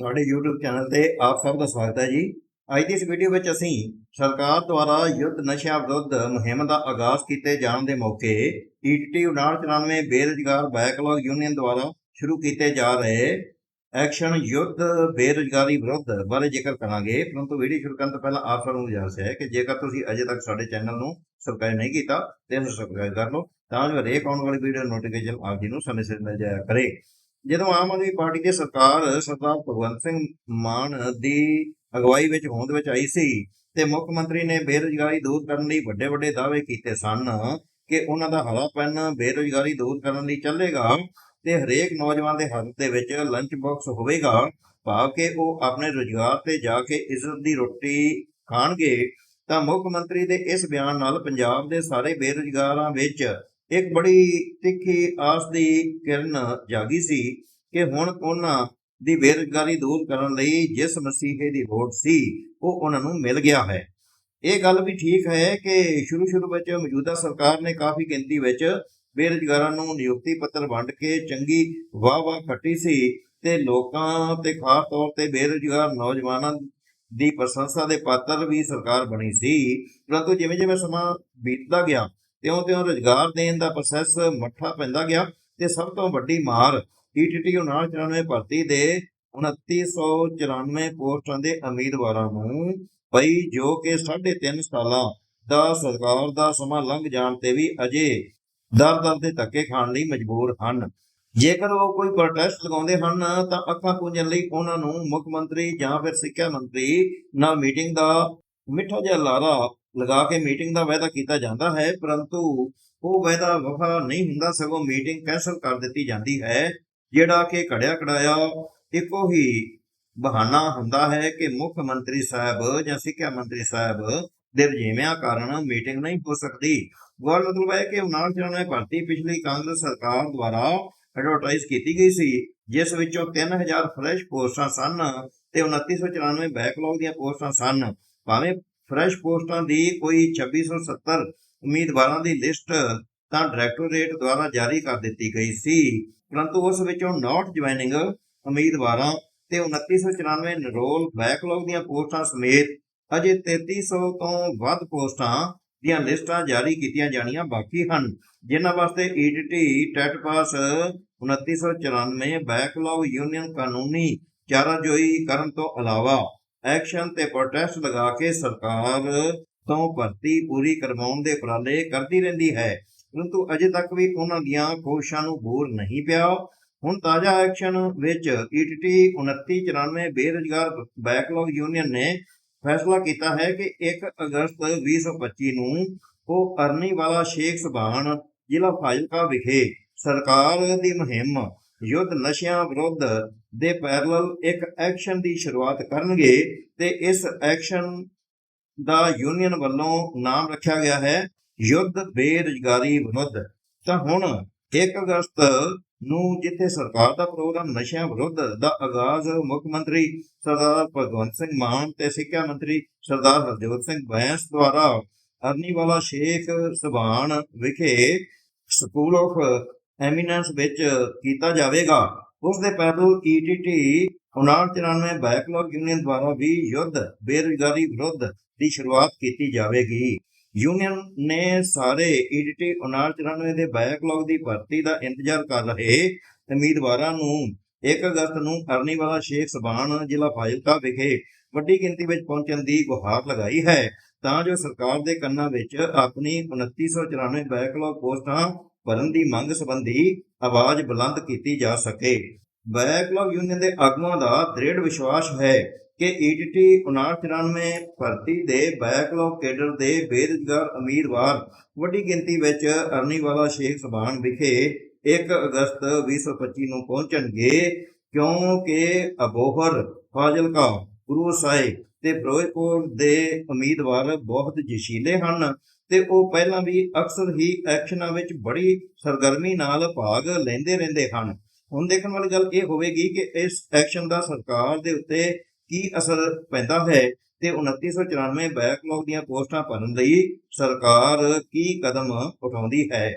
ਸਾਡੇ YouTube channel ਤੇ ਆਪ ਸਭ ਦਾ ਸਵਾਗਤ ਹੈ ਜੀ। ਅੱਜ ਦੀ ਇਸ ਵੀਡੀਓ ਵਿੱਚ ਅਸੀਂ ਸਰਕਾਰ ਦੁਆਰਾ ਯੁੱਧ ਨਸ਼ਿਆਂ ਵਿਰੁੱਧ ਮੁਹਿੰਮ ਦਾ ਆਗਾਜ਼ ਕੀਤੇ ਜਾਣ ਦੇ ਮੌਕੇ ਈਟੀਟੀ 9994 ਬੇਰੁਜ਼ਗਾਰ ਬੈਕਲੌਗ ਯੂਨੀਅਨ ਦੁਆਰਾ ਸ਼ੁਰੂ ਕੀਤੇ ਜਾ ਰਹੇ ਐਕਸ਼ਨ ਯੁੱਧ ਬੇਰੁਜ਼ਗਾਰੀ ਵਿਰੁੱਧ ਬਾਰੇ ਜ਼ਿਕਰ ਕਰਾਂਗੇ। ਪਰੰਤੂ ਵੀਡੀਓ ਸ਼ੁਰੂ ਕਰਨ ਤੋਂ ਪਹਿਲਾਂ ਆਪ ਸਭ ਨੂੰ ਗੁਜ਼ਾਰਿਸ਼ ਹੈ ਕਿ ਜੇਕਰ ਤੁਸੀਂ ਅਜੇ ਤੱਕ ਸਾਡੇ ਚੈਨਲ ਨੂੰ ਸਬਸਕ੍ਰਾਈਬ ਨਹੀਂ ਕੀਤਾ, ਤੇ ਇਹਨੂੰ ਸਬਸਕ੍ਰਾਈਬ ਕਰ ਲਓ, ਤਾਂ ਜੋ ਹਰੇਕ ਆਉਣ ਵਾਲੀ ਵੀਡੀਓ ਨੋਟੀਫਿਕੇਸ਼ਨ ਆਪ ਜੀ ਨੂੰ ਸਮੇਂ ਸਿਰ ਮਿਲ ਜਾਇਆ ਕਰੇ। ਜਦੋਂ ਆਮ ਆਦਮੀ ਪਾਰਟੀ ਦੀ ਸਰਕਾਰ ਸਰਦਾਰ ਭਗਵੰਤ ਸਿੰਘ ਮਾਨ ਦੀ ਅਗਵਾਈ ਵਿੱਚ ਹੋਂਦ ਵਿੱਚ ਆਈ ਸੀ ਤੇ ਮੁੱਖ ਮੰਤਰੀ ਨੇ ਬੇਰੁਜ਼ਗਾਰੀ ਦੂਰ ਕਰਨ ਲਈ ਵੱਡੇ ਵੱਡੇ ਦਾਅਵੇ ਕੀਤੇ ਸਨ ਕਿ ਉਹਨਾਂ ਦਾ ਹਰਾ ਪੈਨ ਬੇਰੁਜ਼ਗਾਰੀ ਦੂਰ ਕਰਨ ਲਈ ਚੱਲੇਗਾ ਤੇ ਹਰੇਕ ਨੌਜਵਾਨ ਦੇ ਹੱਥ ਦੇ ਵਿੱਚ ਲੰਚ ਬਾਕਸ ਹੋਵੇਗਾ, ਭਾਵ ਕਿ ਉਹ ਆਪਣੇ ਰੁਜ਼ਗਾਰ ਤੇ ਜਾ ਕੇ ਇੱਜ਼ਤ ਦੀ ਰੋਟੀ ਖਾਣਗੇ, ਤਾਂ ਮੁੱਖ ਮੰਤਰੀ ਦੇ ਇਸ ਬਿਆਨ ਨਾਲ ਪੰਜਾਬ ਦੇ ਸਾਰੇ ਬੇਰੁਜ਼ਗਾਰਾਂ ਵਿੱਚ ਇੱਕ ਬੜੀ ਤਿੱਖੀ ਆਸ ਦੀ ਕਿਰਨ ਜਾਗੀ ਸੀ ਕਿ ਹੁਣ ਉਹਨਾਂ ਦੀ ਬੇਰੁਜ਼ਗਾਰੀ ਦੂਰ ਕਰਨ ਲਈ ਜਿਸ ਮਸੀਹੇ ਦੀ ਲੋੜ ਸੀ, ਉਹ ਉਹਨਾਂ ਨੂੰ ਮਿਲ ਗਿਆ ਹੈ। ਇਹ ਗੱਲ ਵੀ ਠੀਕ ਹੈ ਕਿ ਸ਼ੁਰੂ ਸ਼ੁਰੂ ਵਿੱਚ ਮੌਜੂਦਾ ਸਰਕਾਰ ਨੇ ਕਾਫੀ ਗਿਣਤੀ ਵਿੱਚ ਬੇਰੁਜ਼ਗਾਰਾਂ ਨੂੰ ਨਿਯੁਕਤੀ ਪੱਤਰ ਵੰਡ ਕੇ ਚੰਗੀ ਵਾਹ ਵਾਹ ਖੱਟੀ ਸੀ ਤੇ ਲੋਕਾਂ ਤੇ ਖਾਸ ਤੌਰ ਤੇ ਬੇਰੁਜ਼ਗਾਰ ਨੌਜਵਾਨਾਂ ਦੀ ਪ੍ਰਸ਼ੰਸਾ ਦੇ ਪਾਤਰ ਵੀ ਸਰਕਾਰ ਬਣੀ ਸੀ। ਪਰੰਤੂ ਜਿਵੇਂ ਜਿਵੇਂ ਸਮਾਂ ਬੀਤਦਾ ਗਿਆ ਤਿਉਂ ਤਿਉਂ ਰੁਜ਼ਗਾਰ ਦੇਣ ਦਾ ਪ੍ਰੋਸੈਸ ਮੱਠਾ ਪੈਂਦਾ ਗਿਆ ਤੇ ਸਭ ਤੋਂ ਵੱਡੀ ਮਾਰ ਈਟੀਟੀ 9994 ਭਰਤੀ ਦੇ 2994 ਪੋਸਟਾਂ ਦੇ ਉਮੀਦਵਾਰਾਂ ਨੂੰ ਪਈ ਜੋ ਕਿ 3.5 ਸਾਲਾਂ ਦਾ ਸਰਕਾਰ ਦਾ ਸਮਾਂ ਲੰਘ ਜਾਣ ਤੇ ਵੀ ਅਜੇ ਦਰ ਦਰ ਦੇ ਧੱਕੇ ਖਾਣ ਲਈ ਮਜਬੂਰ ਹਨ। ਜੇਕਰ ਉਹ ਕੋਈ ਪ੍ਰੋਟੈਸਟ ਲਗਾਉਂਦੇ ਹਨ ਤਾਂ ਅੱਖਾਂ ਪੂੰਝਣ ਲਈ ਉਹਨਾਂ ਨੂੰ ਮੁੱਖ ਮੰਤਰੀ ਜਾਂ ਫਿਰ ਸਿੱਖਿਆ ਮੰਤਰੀ ਨਾਲ ਮੀਟਿੰਗ ਦਾ ਮਿੱਠਾ ਜਿਹਾ ਲਾਰਾ ਲਗਾ ਕੇ ਮੀਟਿੰਗ ਦਾ ਵਾਅਦਾ ਕੀਤਾ ਜਾਂਦਾ ਹੈ, ਪਰੰਤੂ ਉਹ ਵਾਅਦਾ ਵਫਾ ਨਹੀਂ ਹੁੰਦਾ, ਸਗੋਂ ਮੀਟਿੰਗ ਕੈਂਸਲ ਕਰ ਦਿੱਤੀ ਜਾਂਦੀ ਹੈ। ਜਿਹੜਾ ਕਿ ਘੜਿਆ ਕੜਾਇਆ ਇੱਕੋ ਹੀ ਬਹਾਨਾ ਹੁੰਦਾ ਹੈ ਕਿ ਮੁੱਖ ਮੰਤਰੀ ਸਾਹਿਬ ਜਾਂ ਸਿੱਖਿਆ ਮੰਤਰੀ ਸਾਹਿਬ ਦੇ ਵਜੀਵਿਆਂ ਕਾਰਨ ਮੀਟਿੰਗ ਨਹੀਂ ਹੋ ਸਕਦੀ। ਗੌਰ ਮਤਲਬ ਹੈ ਕਿ 9994 ਭਰਤੀ ਪਿਛਲੀ ਕਾਂਗਰਸ ਸਰਕਾਰ ਦੁਆਰਾ ਐਡਵਰਟਾਈਜ਼ ਕੀਤੀ ਗਈ ਸੀ, ਜਿਸ ਵਿੱਚੋਂ 3000 ਫਰੈਸ਼ ਪੋਸਟਾਂ ਸਨ ਤੇ 2994 ਬੈਕਲੌਗ ਦੀਆਂ ਪੋਸਟਾਂ ਸਨ। ਭਾਵੇਂ ਫਰੈਸ਼ ਪੋਸਟਾਂ ਦੀ ਕੋਈ 2670 ਉਮੀਦਵਾਰਾਂ ਦੀ ਲਿਸਟ ਤਾਂ ਡਾਇਰੈਕਟੋਰੇਟ ਦੁਆਰਾ ਜਾਰੀ ਕਰ ਦਿੱਤੀ ਗਈ ਸੀ। ਪਰੰਤੂ ਉਸ ਵਿੱਚੋਂ ਨਾਟ ਜੁਆਇਨਿੰਗ ਉਮੀਦਵਾਰਾਂ ਤੇ 2994 ਨਰੋਲ ਬੈਕਲੌਗ ਦੀਆਂ ਪੋਸਟਾਂ ਸਮੇਤ ਅਜੇ 3300 ਤੋਂ ਵੱਧ ਪੋਸਟਾਂ ਦੀਆਂ ਲਿਸਟਾਂ ਜਾਰੀ ਕੀਤੀਆਂ ਜਾਣੀਆਂ ਬਾਕੀ ਹਨ, ਜਿਨ੍ਹਾਂ ਵਾਸਤੇ ETT TET pass 2994 backlog union ਕਾਨੂੰਨੀ ਚਾਰਾਜੋਈ ਕਰਨ ਤੋਂ ਇਲਾਵਾ ਐਕਸ਼ਨ ਤੇ ਪ੍ਰੋਟੈਸਟ ਲਗਾ ਕੇ ਸਰਕਾਰ ਤੋਂ ਭਰਤੀ ਪੂਰੀ ਕਰਵਾਉਣ ਦੇ ਉਪਰਾਲੇ ਕਰਦੀ ਰਹਿੰਦੀ ਹੈ। ਪਰੰਤੂ ਅਜੇ ਤੱਕ ਵੀ ਉਹਨਾਂ ਦੀਆਂ ਕੋਸ਼ਿਸ਼ਾਂ ਨੂੰ ਬੂਰ ਨਹੀਂ ਪਿਆ। ਹੁਣ ਤਾਜ਼ਾ ਐਕਸ਼ਨ ਵਿੱਚ ਈਟੀਟੀ 2994 ਬੇਰੁਜ਼ਗਾਰ ਬੈਕਲੌਗ ਯੂਨੀਅਨ ਨੇ ਫੈਸਲਾ ਕੀਤਾ ਹੈ ਕਿ 1 ਅਗਸਤ 2025 ਨੂੰ ਉਹ ਅਰਨੀ ਵਾਲਾ ਸ਼ੇਖ ਸੁਬਾਨ ਜ਼ਿਲ੍ਹਾ ਫਾਜ਼ਿਲਕਾ ਵਿਖੇ ਸਰਕਾਰ ਦੀ ਮੁਹਿੰਮ ਯੁੱਧ ਨਸ਼ਿਆਂ ਵਿਰੁੱਧ ਦੇ ਪੈਰਲਲ ਇੱਕ ਐਕਸ਼ਨ ਦੀ ਸ਼ੁਰੂਆਤ ਕਰਨਗੇ ਤੇ ਇਸ ਐਕਸ਼ਨ ਦਾ ਯੂਨੀਅਨ ਵੱਲੋਂ ਨਾਮ ਰੱਖਿਆ ਗਿਆ ਹੈ ਯੁੱਧ ਬੇਰੁਜ਼ਗਾਰੀ ਵਿਰੁੱਧ। ਤਾਂ ਹੁਣ 1 ਅਗਸਤ ਨੂੰ ਜਿੱਥੇ ਸਰਕਾਰ ਦਾ ਪ੍ਰੋਗਰਾਮ ਨਸ਼ਿਆਂ ਵਿਰੁੱਧ ਦਾ ਆਗਾਜ਼, ਮੁੱਖ ਮੰਤਰੀ ਸਰਦਾਰ ਭਗਵੰਤ ਸਿੰਘ ਮਾਨ ਤੇ ਸਿੱਖਿਆ ਮੰਤਰੀ ਸਰਦਾਰ ਹਰਜੋਤ ਸਿੰਘ ਬੈਂਸ ਦੁਆਰਾ ਅਰਨੀਵਾਲਾ ਸ਼ੇਖ ਸਬਾਨ ਵਿਖੇ ਸਕੂਲ ਆਫ ਐਮੀਨੈਂਸ ਵਿੱਚ ਕੀਤਾ ਜਾਵੇਗਾ। ਉਸ ਦੇ ਪੈਰਲ ਈਟੀਟੀ 9994 ਬੈਕਲੌਗ ਯੂਨੀਅਨ ਦੁਆਰਾ ਵੀ ਯੁੱਧ, ਬੇਰੁਜ਼ਗਾਰੀ ਵਿਰੁੱਧ ਦੀ ਸ਼ੁਰੂਆਤ ਕੀਤੀ ਜਾਵੇਗੀ। ਯੂਨੀਅਨ ਨੇ ਸਾਰੇ ਈਡੀਟੀ 9994 ਦੇ ਬੈਕਲੌਗ ਦੀ ਭਰਤੀ ਦਾ ਇੰਤਜ਼ਾਰ ਕਰ ਰਹੇ ਉਮੀਦਵਾਰਾਂ ਨੂੰ 1 ਅਗਸਤ ਨੂੰ ਅਰਨੀਵਾਲਾ ਸ਼ੇਖ ਸਬਾਨ ਜ਼ਿਲ੍ਹਾ ਫਾਜ਼ਿਲਕਾ ਵਿਖੇ ਵੱਡੀ ਗਿਣਤੀ ਵਿੱਚ ਪਹੁੰਚਣ ਦੀ ਗੁਹਾਰ ਲਗਾਈ ਹੈ। ਤਾਂ ਜੋ ਸਰਕਾਰ ਦੇ ਕੰਨਾਂ ਵਿੱਚ ਆਪਣੀ 2994 ਬੈਕਲੌਗ ਪੋਸਟਾਂ ਭਰਨ ਦੀ ਮੰਗ ਸੰਬੰਧੀ ਆਵਾਜ਼ ਬੁਲੰਦ ਕੀਤੀ ਜਾ ਸਕੇ। ਬੈਕਲੌਗ ਯੂਨੀਅਨ ਦੇ ਆਗੂਆਂ ਦਾ ਦ੍ਰਿੜ ਵਿਸ਼ਵਾਸ ਹੈ ਕਿ ਈਡੀਟੀ 9994 ਭਰਤੀ ਦੇ ਬੈਕਲੌਗ ਕੇਡਰ ਦੇ ਬੇਰੁਜ਼ਗਾਰ ਉਮੀਦਵਾਰ ਵੱਡੀ ਗਿਣਤੀ ਵਿੱਚ ਅਰਨੀਵਾਲਾ ਸ਼ੇਖ ਸਬਾਨ ਵਿਖੇ 1 ਅਗਸਤ 2025 ਨੂੰ ਪਹੁੰਚਣਗੇ ਕਿਉਂਕਿ ਅਬੋਹਰ ਫਾਜ਼ਿਲਕਾ ਗੁਰੂ ਸਾਹਿਬ ਤੇ ਫਿਰੋਜ਼ਪੁਰ ਦੇ ਉਮੀਦਵਾਰ ਬਹੁਤ ਜਸ਼ੀਲੇ ਹਨ ਤੇ ਉਹ ਪਹਿਲਾਂ ਵੀ ਅਕਸਰ ਹੀ ਐਕਸ਼ਨਾਂ ਵਿੱਚ ਬੜੀ ਸਰਗਰਮੀ ਨਾਲ ਭਾਗ ਲੈਂਦੇ ਰਹਿੰਦੇ ਹਨ। ਹੁਣ ਦੇਖਣ ਵਾਲੀ ਗੱਲ ਇਹ ਹੋਵੇਗੀ ਕਿ ਇਸ ਐਕਸ਼ਨ ਦਾ ਸਰਕਾਰ ਦੇ ਉੱਤੇ ਕੀ ਅਸਰ ਪੈਂਦਾ ਹੈ ਤੇ 2994 ਬੈਕਲੌਗ ਦੀਆਂ ਪੋਸਟਾਂ ਭਰਨ ਲਈ ਸਰਕਾਰ ਕੀ ਕਦਮ ਉਠਾਉਂਦੀ ਹੈ?